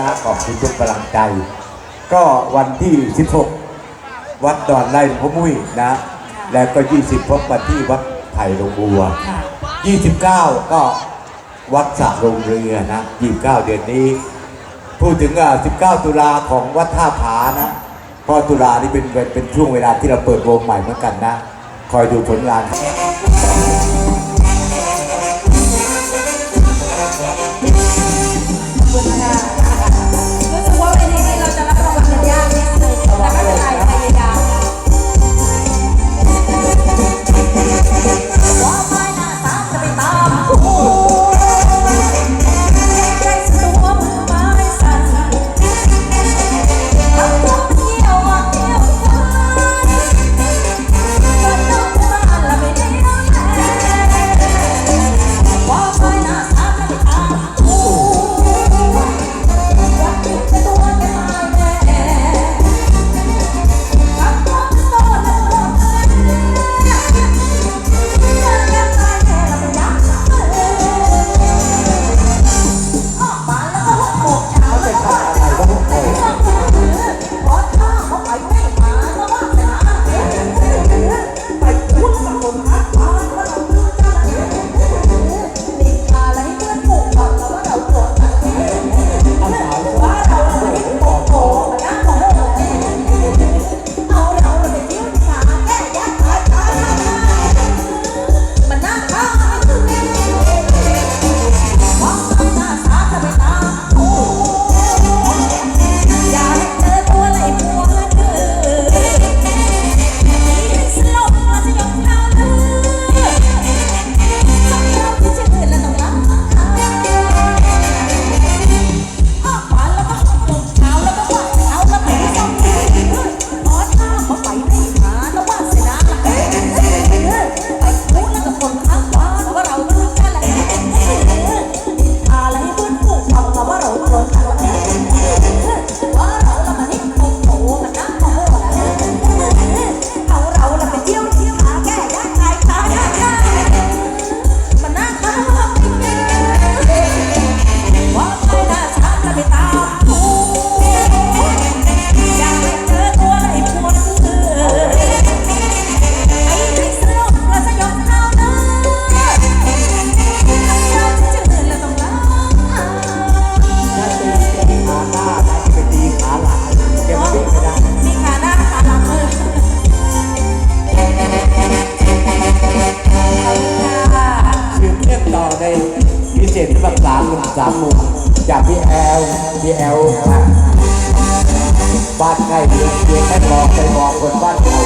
นะขอบคุณทุกกำลังใจ ก็วันที่ 16 วัดดอนไร่พมุ้ยนะ แล้วก็ 20พบมาที่วัดไผ่ลงบัว 29 ก็วัดสระลงเรือนะ 29 เดือนนี้ พูดถึง 19 ตุลาของวัดท่าผานะเพราะตุลานี่เป็นเป็นช่วงเวลาที่เราเปิดวงใหม่เหมือนกันนะ คอยดูผลงาน สามมุมจากพี่แอลพี่แอลบ้านใกล้เคียงแค่มองไปมอกคนบ้านเขา